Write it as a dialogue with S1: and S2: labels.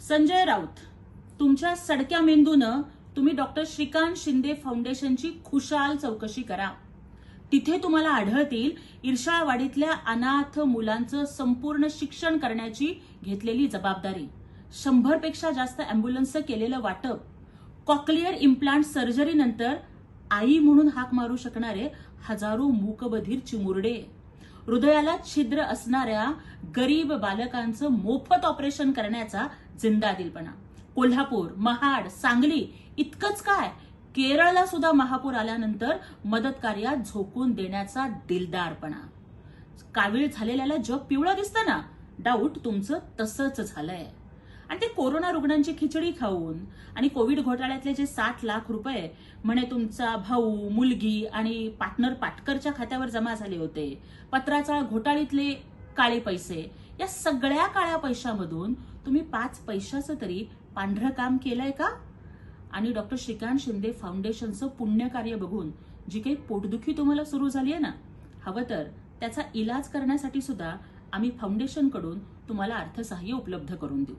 S1: संजय राऊत तुमच्या सडक्या मेंदूनं तुम्ही डॉक्टर श्रीकांत शिंदे फाउंडेशनची खुशाल चौकशी करा. तिथे तुम्हाला आढळतील ईर्षावाडीतल्या अनाथ मुलांचं संपूर्ण शिक्षण करण्याची घेतलेली जबाबदारी. शंभरपेक्षा जास्त अँब्युलन्सचं केलेलं वाटप. कॉक्लिअर इम्प्लांट सर्जरीनंतर आई म्हणून हाक मारू शकणारे हजारो मूकबधीर चिमुरडे. हृदयाला छिद्र असणाऱ्या गरीब बालकांचं मोफत ऑपरेशन करण्याचा जिंदादिलपणा कोल्हापूर महाड सांगली इतकंच काय? केरळला सुद्धा महापूर आल्यानंतर मदत कार्यात झोकून देण्याचा दिलदारपणा. कावीळ झालेल्याला जग पिवळं दिसतं ना? डाऊट तुमचं तसंच झालंय. आणि ते कोरोना रुग्णांची खिचडी खाऊन आणि कोविड घोटाळ्यातले जे सात लाख रुपये म्हणे तुमचा भाऊ मुलगी आणि पार्टनर पाटकरच्या खात्यावर जमा झाले होते पत्राचा घोटाळीतले काळे पैसे या सगळ्या काळ्या पैशामधून तुम्ही पाच पैशाचं तरी पांढरं काम केलंय का? आणि डॉक्टर श्रीकांत शिंदे फाउंडेशनचं पुण्यकार्य बघून जी काही पोटदुखी तुम्हाला सुरू झाली आहे ना हवं तर त्याचा इलाज करण्यासाठी सुद्धा आम्ही फाउंडेशनकडून तुम्हाला अर्थसहाय्य उपलब्ध करून देऊ.